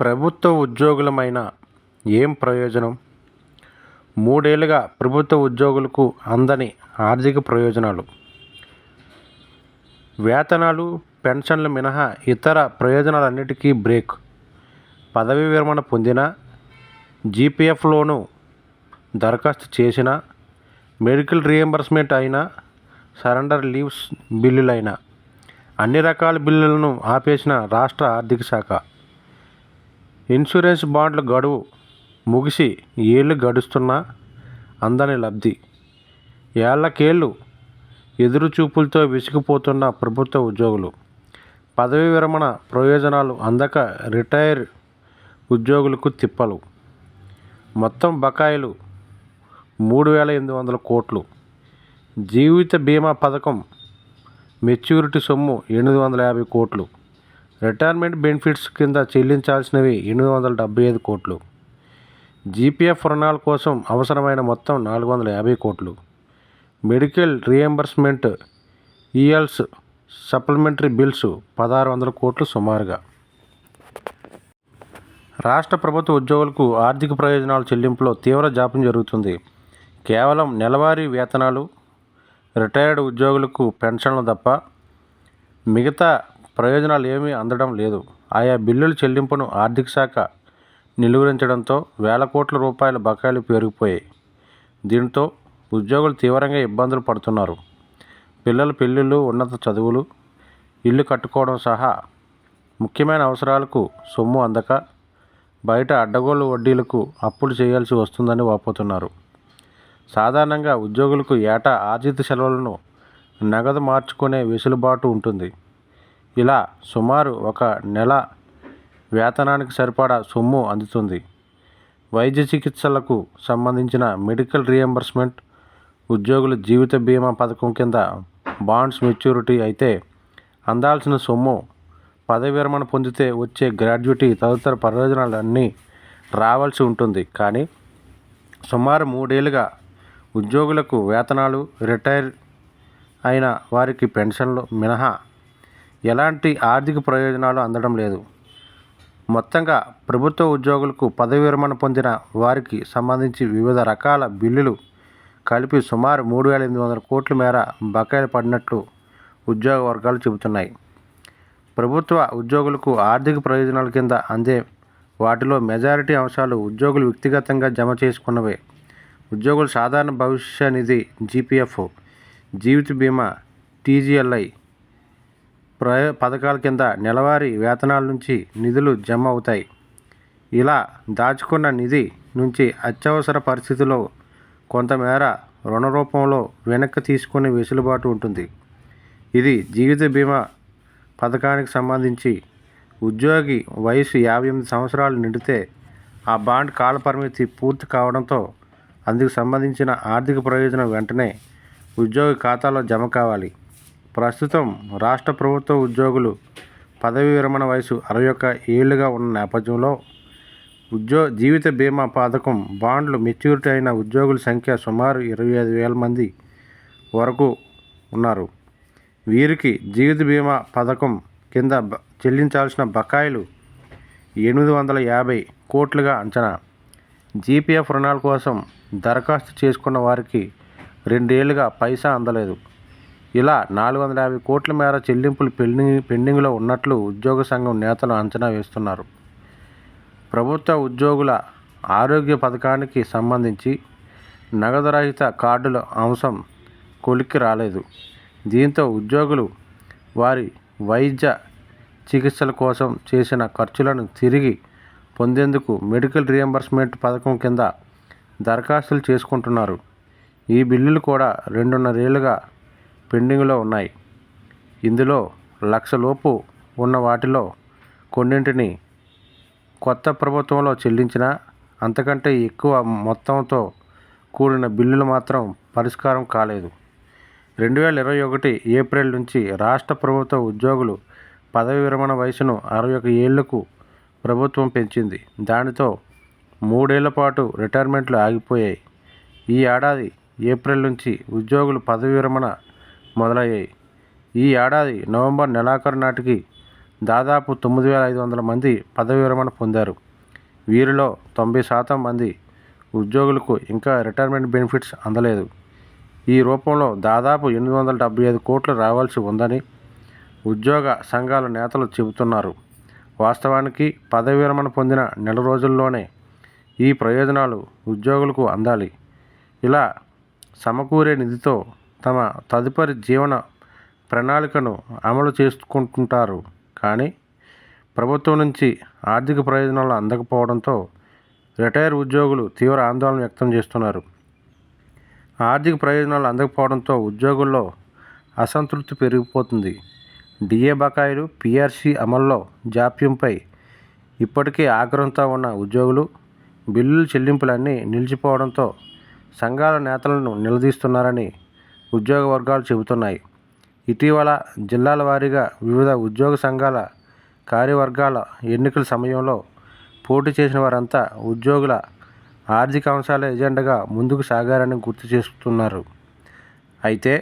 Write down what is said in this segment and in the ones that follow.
ప్రభుత్వ ఉద్యోగులమైన ఏం ప్రయోజనం? మూడేళ్ళుగా ప్రభుత్వ ఉద్యోగులకు అందని ఆర్థిక ప్రయోజనాలు. వేతనాలు పెన్షన్లు మినహా ఇతర ప్రయోజనాలన్నిటికీ బ్రేక్. పదవీ విరమణ పొందిన జీపీఎఫ్లోనూ దరఖాస్తు చేసిన మెడికల్ రియంబర్స్మెంట్ అయినా సరెండర్ లీవ్స్ బిల్లులైనా అన్ని రకాల బిల్లులను ఆపేసిన రాష్ట్ర ఆర్థిక శాఖ. ఇన్సూరెన్స్ బాండ్ల గడువు ముగిసి ఏళ్ళు గడుస్తున్నా అందని లబ్ధి. ఏళ్ళకేళ్ళు ఎదురుచూపులతో విసిగిపోతున్న ప్రభుత్వ ఉద్యోగులు. పదవీ విరమణ ప్రయోజనాలు అందక రిటైర్ ఉద్యోగులకు తిప్పలు. మొత్తం బకాయిలు మూడు వేల ఎనిమిది వందల కోట్లు. జీవిత బీమా పథకం మెచ్యూరిటీ సొమ్ము ఎనిమిది వందల యాభై కోట్లు. రిటైర్మెంట్ బెనిఫిట్స్ కింద చెల్లించాల్సినవి ఎనిమిది వందల డెబ్బై ఐదు కోట్లు. జీపీఎఫ్ రుణాల కోసం అవసరమైన మొత్తం నాలుగు వందల యాభై కోట్లు. Medical reimbursement ELs supplementary bills పదహారు వందల కోట్లు సుమారుగా. రాష్ట్ర ప్రభుత్వ ఉద్యోగులకు ఆర్థిక ప్రయోజనాల చెల్లింపులో తీవ్ర జాప్యం జరుగుతుంది. కేవలం నెలవారీ వేతనాలు రిటైర్డ్ ఉద్యోగులకు పెన్షన్లు తప్ప మిగతా ప్రయోజనాలు ఏమీ అందడం లేదు. ఆయా బిల్లుల చెల్లింపును ఆర్థిక శాఖ నిలువరించడంతో వేల కోట్ల రూపాయల బకాయిలు పెరిగిపోయాయి దీంతో ఉద్యోగులు తీవ్రంగా ఇబ్బందులు పడుతున్నారు. పిల్లల పెళ్ళిళ్ళు ఉన్నత చదువులు ఇల్లు కట్టుకోవడం సహా ముఖ్యమైన అవసరాలకు సొమ్ము అందక బయట అడ్డగోలు వడ్డీలకు అప్పులు చేయాల్సి వస్తుందని వాపోతున్నారు. సాధారణంగా ఉద్యోగులకు ఏటా ఆర్జిత సెలవులను నగదు మార్చుకునే వెసులుబాటు ఉంటుంది. ఇలా సుమారు ఒక నెల వేతనానికి సరిపడా సొమ్ము అందుతుంది. వైద్య చికిత్సలకు సంబంధించిన మెడికల్ రీయింబర్స్మెంట్ ఉద్యోగుల జీవిత బీమా పథకం కింద బాండ్స్ మెచ్యూరిటీ అయితే అందాల్సిన సొమ్ము పదవి విరమణ పొందితే వచ్చే గ్రాడ్యుటీ తదితర ప్రయోజనాలన్నీ రావాల్సి ఉంటుంది. కానీ సుమారు మూడేళ్ళుగా ఉద్యోగులకు వేతనాలు రిటైర్ అయిన వారికి పెన్షన్లు మినహా ఎలాంటి ఆర్థిక ప్రయోజనాలు అందడం లేదు. మొత్తంగా ప్రభుత్వ ఉద్యోగులకు పదవి విరమణ పొందిన వారికి సంబంధించి వివిధ రకాల బిల్లులు కలిపి సుమారు మూడు వేల ఎనిమిది వందల కోట్ల మేర బకాయిలు పడినట్లు ఉద్యోగ వర్గాలు చెబుతున్నాయి. ప్రభుత్వ ఉద్యోగులకు ఆర్థిక ప్రయోజనాల కింద అందే వాటిలో మెజారిటీ అంశాలు ఉద్యోగులు వ్యక్తిగతంగా జమ చేసుకున్నవే. ఉద్యోగుల సాధారణ భవిష్య నిధి జీపీఎఫ్ జీవిత బీమా టీజీఎల్ఐ ప్రయ పథకాల కింద నెలవారీ వేతనాల నుంచి నిధులు జమ అవుతాయి. ఇలా దాచుకున్న నిధి నుంచి అత్యవసర పరిస్థితుల్లో కొంతమేర రుణ రూపంలో వెనక్కి తీసుకునే వెసులుబాటు ఉంటుంది. ఇది జీవిత బీమా పథకానికి సంబంధించి ఉద్యోగి వయసు యాభై ఎనిమిది సంవత్సరాలు నిండితే ఆ బాండ్ కాలపరిమితి పూర్తి కావడంతో అందుకు సంబంధించిన ఆర్థిక ప్రయోజనం వెంటనే ఉద్యోగి ఖాతాలో జమ కావాలి. ప్రస్తుతం రాష్ట్ర ప్రభుత్వ ఉద్యోగులు పదవీ విరమణ వయసు అరవై ఒక్క ఏళ్ళుగా ఉన్న నేపథ్యంలో ఉద్యో జీవిత బీమా పథకం బాండ్లు మెచ్యూరిటీ అయిన ఉద్యోగుల సంఖ్య సుమారు ఇరవై ఐదు వేల మంది వరకు ఉన్నారు. వీరికి జీవిత బీమా పథకం కింద బ- చెల్లించాల్సిన బకాయిలు ఎనిమిది వందల యాభై కోట్లుగా అంచనా. జీపీఎఫ్ రుణాల కోసం దరఖాస్తు చేసుకున్న వారికి రెండేళ్ళుగా పైసా అందలేదు. ఇలా నాలుగు వందల యాభై కోట్ల మేర చెల్లింపులు పెండింగ్ పెండింగ్లో ఉన్నట్లు ఉద్యోగ సంఘం నేతలు అంచనా వేస్తున్నారు. ప్రభుత్వ ఉద్యోగుల ఆరోగ్య పథకానికి సంబంధించి నగదు రహిత కార్డుల అంశం కొలిక్కి రాలేదు. దీంతో ఉద్యోగులు వారి వైద్య చికిత్సల కోసం చేసిన ఖర్చులను తిరిగి పొందేందుకు మెడికల్ రియంబర్స్మెంట్ పథకం కింద దరఖాస్తులు చేసుకుంటున్నారు. ఈ బిల్లులు కూడా రెండున్నరేళ్ళుగా పెండింగ్లో ఉన్నాయి. ఇందులో లక్షలోపు ఉన్న వాటిలో కొన్నింటిని కొత్త ప్రభుత్వంలో చెల్లించిన అంతకంటే ఎక్కువ మొత్తంతో కూడిన బిల్లులు మాత్రం పరిష్కారం కాలేదు. రెండు వేల ఇరవై ఒకటి ఏప్రిల్ నుంచి రాష్ట్ర ప్రభుత్వ ఉద్యోగులు పదవి విరమణ వయసును అరవై ఒక ఏళ్ళకు ప్రభుత్వం పెంచింది. దానితో మూడేళ్ళ పాటు రిటైర్మెంట్లు ఆగిపోయాయి. ఈ ఏడాది ఏప్రిల్ నుంచి ఉద్యోగులు పదవి విరమణ మొదలయ్యాయి. ఈ ఏడాది నవంబర్ నెలాఖరు నాటికి దాదాపు తొమ్మిది వేల ఐదు వందల మంది పదవి విరమణ పొందారు. వీరిలో తొంభై శాతం మంది ఉద్యోగులకు ఇంకా రిటైర్మెంట్ బెనిఫిట్స్ అందలేదు. ఈ రూపంలో దాదాపు ఎనిమిది వందల డెబ్బై ఐదు కోట్లు రావాల్సి ఉందని ఉద్యోగ సంఘాల నేతలు చెబుతున్నారు. వాస్తవానికి పదవి విరమణ పొందిన నెల రోజుల్లోనే ఈ ప్రయోజనాలు ఉద్యోగులకు అందాలి. ఇలా సమకూరే నిధితో తమ తదుపరి జీవన ప్రణాళికను అమలు చేసుకుంటుంటారు. కానీ ప్రభుత్వం నుంచి ఆర్థిక ప్రయోజనాలు అందకపోవడంతో రిటైర్ ఉద్యోగులు తీవ్ర ఆందోళన వ్యక్తం చేస్తున్నారు. ఆర్థిక ప్రయోజనాలు అందకపోవడంతో ఉద్యోగుల్లో అసంతృప్తి పెరిగిపోతుంది. డిఏ బకాయిలు పిఆర్సీ అమల్లో జాప్యంపై ఇప్పటికే ఆగ్రహంతో ఉన్న ఉద్యోగులు బిల్లుల చెల్లింపులన్నీ నిలిచిపోవడంతో సంఘాల నేతలను నిలదీస్తున్నారని ఉద్యోగ వర్గాలు చెబుతున్నాయి. ఇటీవల జిల్లాల వారీగా వివిధ ఉద్యోగ సంఘాల కార్యవర్గాల ఎన్నికల సమయంలో పోటీ చేసిన వారంతా ఉద్యోగుల ఆర్థిక అంశాల ఎజెండాగా ముందుకు సాగారని గుర్తు చేస్తున్నారు. అయితే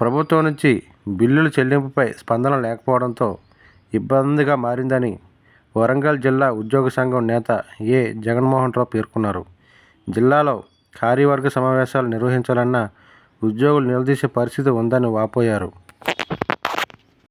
ప్రభుత్వం నుంచి బిల్లుల చెల్లింపుపై స్పందన లేకపోవడంతో ఇబ్బందిగా మారిందని వరంగల్ జిల్లా ఉద్యోగ సంఘం నేత ఏ. జగన్మోహన్ రావు పేర్కొన్నారు. జిల్లాలో కార్యవర్గ సమావేశాలు నిర్వహించాలన్న ఉద్యోగులు నిలదీసే పరిస్థితి ఉందని వాపోయారు.